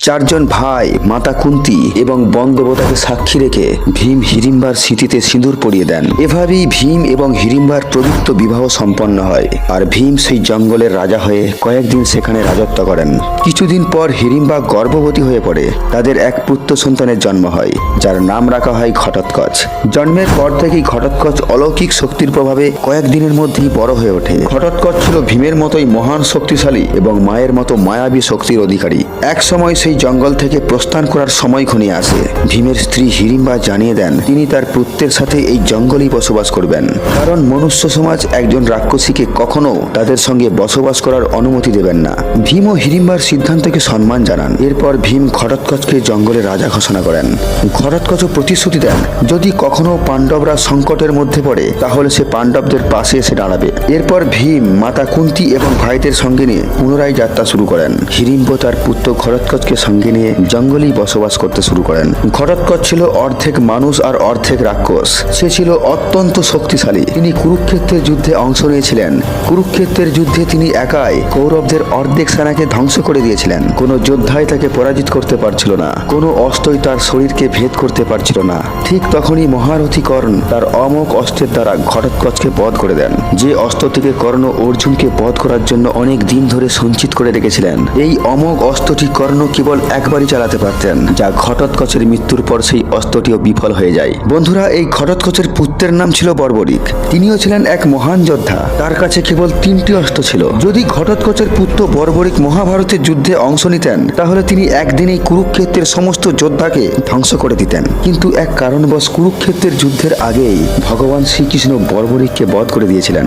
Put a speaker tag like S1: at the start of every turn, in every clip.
S1: চারজন ভাই, মাতা কুন্তি এবং বন দেবতাকে সাক্ষী রেখে ভীম হিড়িম্বার স্মৃতিতে সিঁদুর পরিয়ে দেন। এভাবেই ভীম এবং হিড়িম্বার পবিত্র বিবাহ সম্পন্ন হয় আর ভীম সেই জঙ্গলের রাজা হয়ে কয়েকদিন সেখানে রাজত্ব করেন। কিছুদিন পর হিড়িম্বা গর্ভবতী হয়ে পড়ে। তাদের এক পুত্র সন্তানের জন্ম হয়, যার নাম রাখা হয় ঘটোৎকচ। জন্মের পর থেকেই ঘটোৎকচ অলৌকিক শক্তির প্রভাবে কয়েকদিনের মধ্যেই বড় হয়ে ওঠে। ঘটোৎকচ ছিল ভীমের মতোই মহান শক্তিশালী এবং মায়ের মতো মায়াবী শক্তির অধিকারী। এক সময় সেই জঙ্গল থেকে প্রস্থান করার সময় ঘনিয়ে আসে। ভীমের স্ত্রী হিড়িম্বা জানিয়ে দেন, তিনি তার পুত্রের সাথে এই জঙ্গলেই বসবাস করবেন। কারণ মনুষ্য সমাজ একজন রাক্ষসীকে কখনো তাদের সঙ্গে বসবাস করার অনুমতি দেবেন না। ভীম ও হিড়িম্বার সিদ্ধান্তকে সম্মান জানান। এরপর ভীম ঘটোৎকচকে জঙ্গলে রাজা ঘোষণা করেন। ঘটোৎকচও প্রতিশ্রুতি দেন, যদি কখনো পাণ্ডবরা সংকটের মধ্যে পড়ে, তাহলে সে পাণ্ডবদের পাশে এসে দাঁড়াবে। এরপর ভীম মাতা কুন্তি এবং ভাইদের সঙ্গে নিয়ে পুনরায় যাত্রা শুরু করেন। হিড়িম্ব তার পুত্র ঘটোৎকচকে সঙ্গে নিয়ে জঙ্গলেই বসবাস করতে শুরু করেন। ঘটোৎকচ ছিল অর্ধেক মানুষ আর অর্ধেক রাক্ষস। সে ছিল অত্যন্ত শক্তিশালী। তিনি কুরুক্ষেত্রের যুদ্ধে অংশ নিয়েছিলেন। কুরুক্ষেত্রের যুদ্ধে তিনি একাই কৌরবদের অর্ধেক সেনাকে ধ্বংস করে দিয়েছিলেন। কোনো যোদ্ধাই তাকে পরাজিত করতে পারছিল না। কোনো অস্ত্রই তার শরীরকে ভেদ করতে পারছিল না। ঠিক তখনই মহারথী কর্ণ তার অমোক অস্ত্রের দ্বারা ঘটোৎকচকে বধ করে দেন। যে অস্ত্র থেকে কর্ণ অর্জুনকে বধ করার জন্য অনেক দিন ধরে সঞ্চিত করে রেখেছিলেন, এই অমোঘ অস্ত্রটি কর্ণ কেবল একবারই চালাতে পারতেন, যা ঘটোৎকচের মৃত্যুর পর সেই অস্ত্রটিও বিফল হয়ে যায়। বন্ধুরা, এই ঘটোৎকচের পুত্রের নাম ছিল বর্বরিক। তিনিও ছিলেন এক মহান যোদ্ধা। তার কাছে কেবল তিনটি অস্ত্র ছিল। যদি ঘটোৎকচের পুত্র বর্বরিক মহাভারতের যুদ্ধে অংশ নিতেন, তাহলে তিনি একদিনেই কুরুক্ষেত্রের সমস্ত যোদ্ধাকে ধ্বংস করে দিতেন। কিন্তু এক কারণবশ কুরুক্ষেত্রের যুদ্ধের আগেই ভগবান শ্রীকৃষ্ণ বর্বরিককে বধ করে দিয়েছিলেন।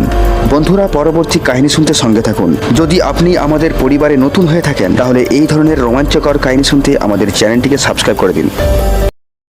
S1: বন্ধুরা, পরবর্তী কাহিনী শুনতে সঙ্গে থাকুন। যদি আপনি আমাদের পরিবারে নতুন হয়ে থাকেন, তাহলে এই ধরনের রোমাঞ্চকর কাহিনী শুনতে আমাদের চ্যানেলটিকে সাবস্ক্রাইব করে দিন।